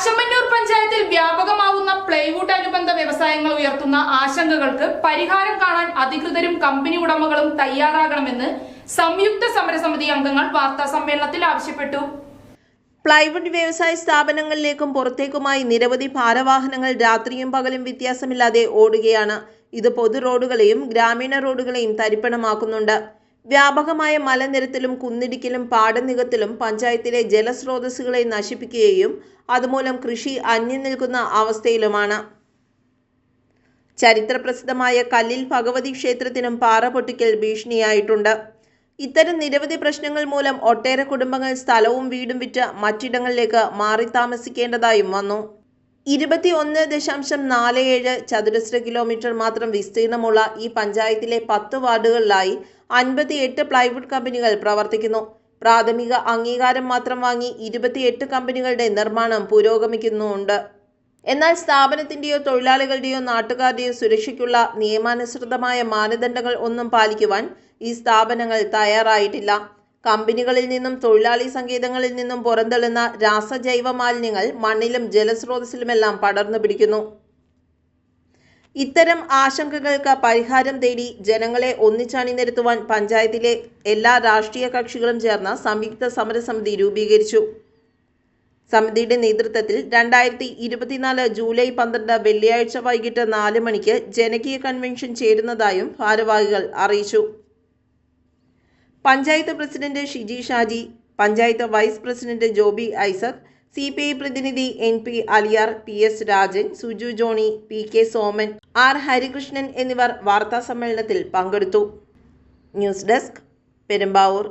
ആശമന്നൂർ പഞ്ചായത്തിൽ വ്യാപകമാവുന്ന പ്ലൈവുഡ് അനുബന്ധ വ്യവസായങ്ങൾ ഉയർത്തുന്ന ആശങ്കകൾക്ക് പരിഹാരം കാണാൻ അധികൃതരും കമ്പനി ഉടമകളും തയ്യാറാകണമെന്ന് സംയുക്ത സമരസമിതി അംഗങ്ങൾ വാർത്താ സമ്മേളനത്തിൽ ആവശ്യപ്പെട്ടു. പ്ലൈവുഡ് വ്യവസായ സ്ഥാപനങ്ങളിലേക്കും പുറത്തേക്കുമായി നിരവധി ഭാരവാഹനങ്ങൾ രാത്രിയും പകലും വ്യത്യാസമില്ലാതെ ഓടുകയാണ്. ഇത് പൊതു റോഡുകളെയും ഗ്രാമീണ റോഡുകളെയും തരിപ്പണമാക്കുന്നുണ്ട്. വ്യാപകമായ മലനിരത്തിലും കുന്നിടിക്കലും പാടനികത്തിലും പഞ്ചായത്തിലെ ജലസ്രോതസ്സുകളെ നശിപ്പിക്കുകയും അതുമൂലം കൃഷി അന്യം നിൽക്കുന്ന അവസ്ഥയിലുമാണ്. ചരിത്രപ്രസിദ്ധമായ കല്ലിൽ ഭഗവതി ക്ഷേത്രത്തിനും പാറ പൊട്ടിക്കൽ ഭീഷണിയായിട്ടുണ്ട്. ഇത്തരം നിരവധി പ്രശ്നങ്ങൾ മൂലം ഒട്ടേറെ കുടുംബങ്ങൾ സ്ഥലവും വീടും വിറ്റ് മറ്റിടങ്ങളിലേക്ക് മാറി താമസിക്കേണ്ടതായും വന്നു. ഇരുപത്തി ഒന്ന് ദശാംശം നാല് ഏഴ് ചതുരശ്ര കിലോമീറ്റർ മാത്രം വിസ്തീർണമുള്ള ഈ പഞ്ചായത്തിലെ പത്ത് വാർഡുകളിലായി അൻപത്തി എട്ട് പ്ലൈവുഡ് കമ്പനികൾ പ്രവർത്തിക്കുന്നു. പ്രാഥമിക അംഗീകാരം മാത്രം വാങ്ങി ഇരുപത്തിയെട്ട് കമ്പനികളുടെ നിർമ്മാണം പുരോഗമിക്കുന്നുണ്ട് എന്നാൽ സ്ഥാപനത്തിന്റെയോ തൊഴിലാളികളുടെയോ നാട്ടുകാരുടെയോ സുരക്ഷയ്ക്കുള്ള നിയമാനുസൃതമായ മാനദണ്ഡങ്ങൾ ഒന്നും പാലിക്കുവാൻ ഈ സ്ഥാപനങ്ങൾ തയ്യാറായിട്ടില്ല. കമ്പനികളിൽ നിന്നും തൊഴിലാളി സങ്കേതങ്ങളിൽ നിന്നും പുറന്തള്ളുന്ന രാസജൈവ മാലിന്യങ്ങൾ മണ്ണിലും ജലസ്രോതസ്സിലുമെല്ലാം പടർന്നു പിടിക്കുന്നു. ഇത്തരം ആശങ്കകൾക്ക് പരിഹാരം തേടി ജനങ്ങളെ ഒന്നിച്ചണിനിരത്തുവാൻ പഞ്ചായത്തിലെ എല്ലാ രാഷ്ട്രീയ കക്ഷികളും ചേർന്ന സംയുക്ത സമരസമിതി രൂപീകരിച്ചു. സമിതിയുടെ നേതൃത്വത്തിൽ രണ്ടായിരത്തി ഇരുപത്തിനാല് ജൂലൈ പന്ത്രണ്ട് വെള്ളിയാഴ്ച വൈകിട്ട് നാല് മണിക്ക് ജനകീയ കൺവെൻഷൻ ചേരുന്നതായും ഭാരവാഹികൾ അറിയിച്ചു. Panchayat president Shiji Shaji panchayat vice president Joby Isaac C P I പ്രതിനിധി N P Aliyar P S Rajan Suju Johny P K Soman R Harikrishnan എന്നിവർ വാർത്താ സമ്മേളനത്തിൽ പങ്കെടുത്തു. News desk Perumbavoor.